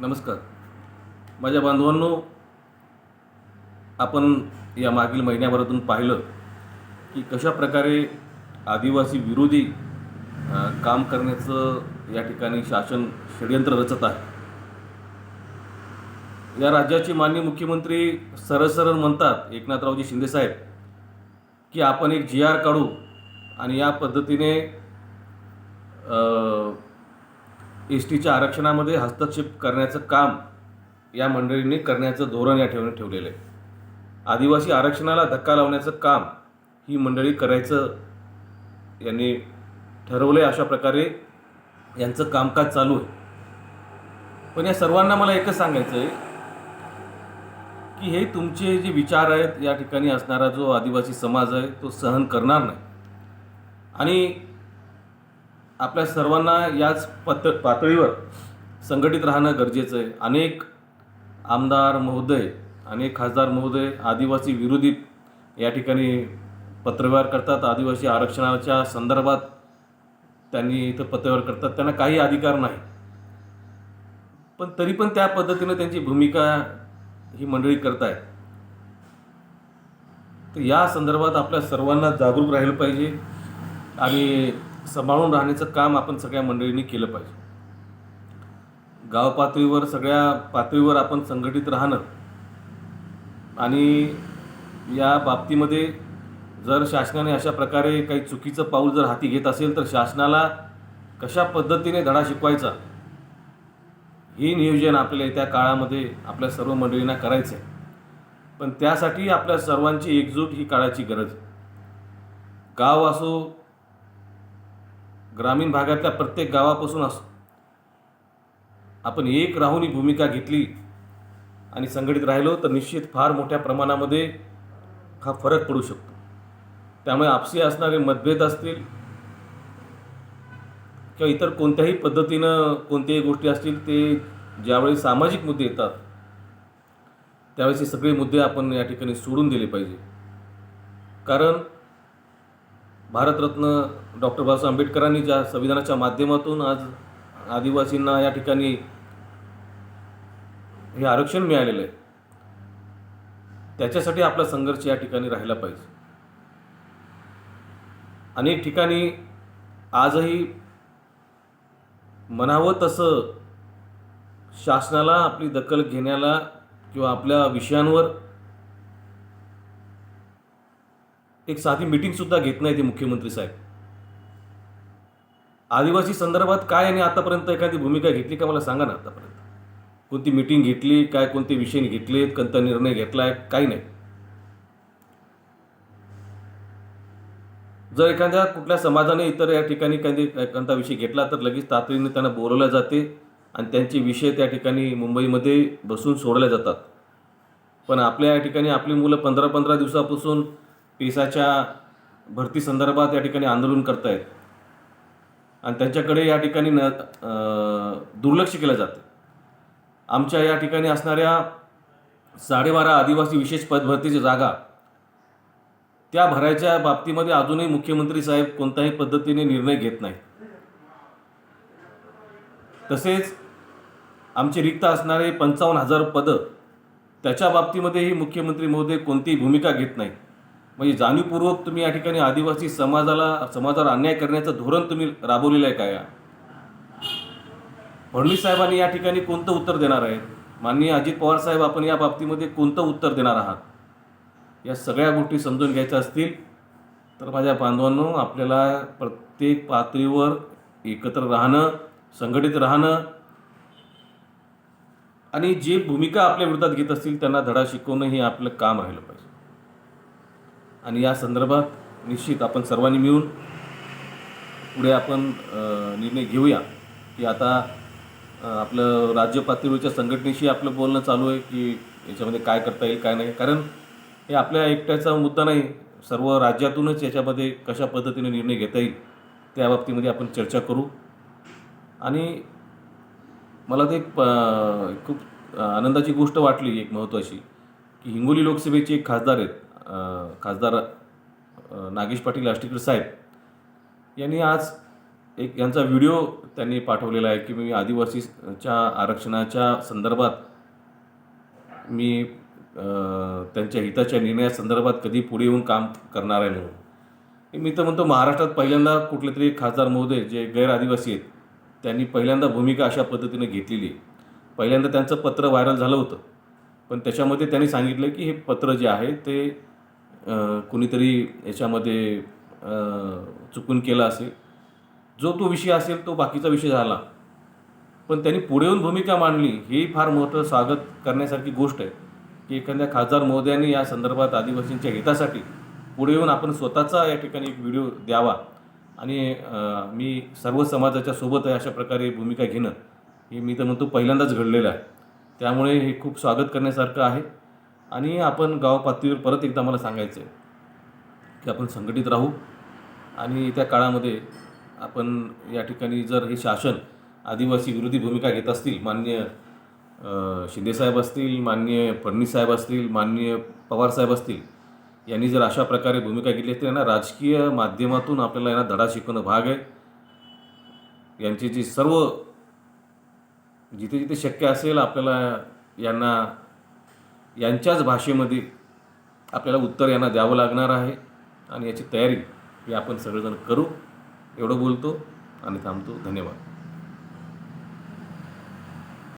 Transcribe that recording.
नमस्कार. माझ्या बांधवांनो आपण या मागील महिन्याभरातून पाहिलं की कशा प्रकारे आदिवासी विरोधी काम करण्याचं या ठिकाणी शासन षडयंत्र रचत आहे. या राज्याचे माननीय मुख्यमंत्री सरळ सरळ म्हणतात एकनाथरावजी शिंदेसाहेब की आपण एक जी आर काढू आणि या पद्धतीने एस टीच्या आरक्षणामध्ये हस्तक्षेप करण्याचं काम या मंडळींनी करण्याचं धोरण या ठेवून ठेवलेलं आहे. आदिवासी आरक्षणाला धक्का लावण्याचं काम ही मंडळी करायचं यांनी ठरवलं आहे अशा प्रकारे यांचं कामकाज चालू आहे. पण या सर्वांना मला एकच सांगायचं आहे की हे तुमचे जे विचार आहेत या ठिकाणी असणारा जो आदिवासी समाज आहे तो सहन करणार नाही. आणि आपल्या सर्वांना याच पत पातळीवर संघटित राहणं गरजेचं आहे. अनेक आमदार महोदय अनेक खासदार महोदय आदिवासी विरोधी या ठिकाणी पत्रव्यवहार करतात. आदिवासी आरक्षणाच्या संदर्भात त्यांनी इथं पत्रव्यवहार करतात. त्यांना काही अधिकार नाही. पण तरी पण त्या पद्धतीनं त्यांची भूमिका ही मंडळी करत आहे तर या संदर्भात आपल्या सर्वांना जागरूक राहिलं पाहिजे आणि सांभाळून राहण्याचं काम आपण सगळ्या मंडळींनी केलं पाहिजे. गाव पातळीवर सगळ्या पातळीवर आपण संघटित राहणं आणि या बाबतीमध्ये जर शासनाने अशा प्रकारे काही चुकीचं पाऊल जर हाती घेत असेल तर शासनाला कशा पद्धतीने धडा शिकवायचा? हे नियोजन आपल्या येत्या काळामध्ये आपल्या सर्व मंडळींना करायचं आहे पण त्यासाठी आपल्या सर्वांची एकजूट ही काळाची गरज आहे. गाव असो ग्रामीण भागातल्या प्रत्येक गावापासून अस आपण एक राहून ही भूमिका घेतली आणि संघटित राहिलो तर निश्चित फार मोठ्या प्रमाणामध्ये हा फरक पडू शकतो. त्यामुळे आपसी असणारे मतभेद असतील किंवा इतर कोणत्याही पद्धतीनं कोणत्याही गोष्टी असतील ते ज्यावेळी सामाजिक मुद्दे येतात त्यावेळेस हे सगळे मुद्दे आपण या ठिकाणी सोडून दिले पाहिजे. कारण भारतरत्न डॉक्टर बाबासाहेब आंबेडकरांनी ज्या संविधानाच्या माध्यमातून आज आदिवासींना या ठिकाणी हे आरक्षण मिळालेलं आहे त्याच्यासाठी आपला संघर्ष या ठिकाणी राहिला पाहिजे. अनेक ठिकाणी आजही म्हणावं तसं शासनाला आपली दखल घेण्याला किंवा आपल्या विषयांवर एक साधी मीटिंगसुद्धा घेत नाही ते मुख्यमंत्री साहेब. आदिवासी संदर्भात काय यांनी आतापर्यंत एखादी भूमिका घेतली का मला सांगा ना आतापर्यंत. कोणती मीटिंग घेतली काय कोणते विषय घेतलेत कोणता निर्णय घेतलाय काही नाही. जर एखाद्या कुठल्या समाजाने इतर या ठिकाणी काही एखादा विषय घेतला तर लगेच तातडीने त्यांना बोलवलं जाते आणि त्यांचे विषय त्या ठिकाणी मुंबईमध्ये बसून सोडले जातात. पण आपल्या या ठिकाणी आपली मुलं पंधरा पंधरा दिवसापासून पेसाच्या भरती संदर्भात या ठिकाणी आंदोलन करतायत. आणि त्यांच्याकडे या ठिकाणी न दुर्लक्ष केलं जातं. आमच्या या ठिकाणी असणाऱ्या साडेबारा आदिवासी विशेष पदभरतीच्या जागा त्या भरायच्या बाबतीमध्ये अजूनही मुख्यमंत्री साहेब कोणत्याही पद्धतीने निर्णय घेत नाहीत. तसेच आमचे रिक्त असणारे पंचावन्न हजार पदं त्याच्या बाबतीमध्येही मुख्यमंत्री महोदय कोणतीही भूमिका घेत नाही म्हणजे जाणीवपूर्वक तुम्ही या ठिकाणी आदिवासी समाजाला समाजावर अन्याय करण्याचं धोरण तुम्ही राबवलेलं आहे काय फडणवीस साहेबांनी या ठिकाणी कोणतं उत्तर देणार आहे माननीय अजित पवार साहेब आपण या बाबतीमध्ये कोणतं उत्तर देणार आहात? या सगळ्या गोष्टी समजून घ्यायच्या असतील तर माझ्या बांधवांनो आपल्याला प्रत्येक पातळीवर एकत्र राहणं संघटित राहणं आणि जे भूमिका आपल्या विरोधात घेत असतील त्यांना धडा शिकवणं हे आपलं काम राहिलं पाहिजे. आणि या संदर्भात निश्चित आपण सर्वांनी मिळून पुढे आपण निर्णय घेऊया की आता आपलं राज्य पातळीवरच्या संघटनेशी आपलं बोलणं चालू आहे की याच्यामध्ये काय करता येईल काय नाही. कारण हे आपल्या एकट्याचा मुद्दा नाही. सर्व राज्यातूनच याच्यामध्ये कशा पद्धतीने निर्णय घेता येईल त्या बाबतीमध्ये आपण चर्चा करू. आणि मला ते प- खूप आनंदाची गोष्ट वाटली एक महत्त्वाची की हिंगोली लोकसभेचे एक खासदार आहेत खासदार नागेश पाटील आष्टीकर साहेब यांनी आज एक यांचा व्हिडिओ त्यांनी पाठवलेला आहे की मी आदिवासीच्या आरक्षणाच्या संदर्भात मी त्यांच्या हिताच्या निर्णयासंदर्भात कधी पुढे येऊन काम करणार आहे म्हणून. मी तर म्हणतो महाराष्ट्रात पहिल्यांदा कुठले तरी खासदार महोदय जे गैर आदिवासी आहेत त्यांनी पहिल्यांदा भूमिका अशा पद्धतीने घेतलेली आहे. पहिल्यांदा त्यांचं पत्र व्हायरल झालं होतं. पण त्याच्यामध्ये त्यांनी सांगितलं की हे पत्र जे आहे ते कुणीतरी याच्यामध्ये चुकून केलं असेल. जो तो विषय असेल तो बाकीचा विषय झाला. पण त्यांनी पुढे येऊन भूमिका मांडली ही फार मोठं स्वागत करण्यासारखी गोष्ट आहे की एखाद्या खासदार महोदयांनी या संदर्भात आदिवासींच्या हितासाठी पुढे येऊन आपण स्वतःचा या ठिकाणी एक व्हिडिओ द्यावा. आणि मी सर्व समाजाच्या सोबत आहे अशा प्रकारे भूमिका घेणं हे मी तर म्हणतो पहिल्यांदाच घडलेलं आहे. त्यामुळे हे खूप स्वागत करण्यासारखं आहे. आणि आपण गाव पातळीवर परत एकदा मला सांगायचं आहे की आपण संघटित राहू आणि त्या काळामध्ये आपण या ठिकाणी जर हे शासन आदिवासी विरोधी भूमिका घेत असतील मान्य शिंदेसाहेब असतील मान्य फडणवीस साहेब असतील मान्य पवारसाहेब असतील यांनी जर अशा प्रकारे भूमिका घेतली असतील यांना राजकीय माध्यमातून आपल्याला यांना धडा शिकवणं भाग आहे. यांची जी सर्व जिथे जिथे शक्य असेल आपल्याला यांना यांच्याच भाषेमध्ये आपल्याला उत्तर यांना द्यावं लागणार आहे आणि याची तयारी ही आपण सगळेजण करू. एवढं बोलतो आणि थांबतो. धन्यवाद.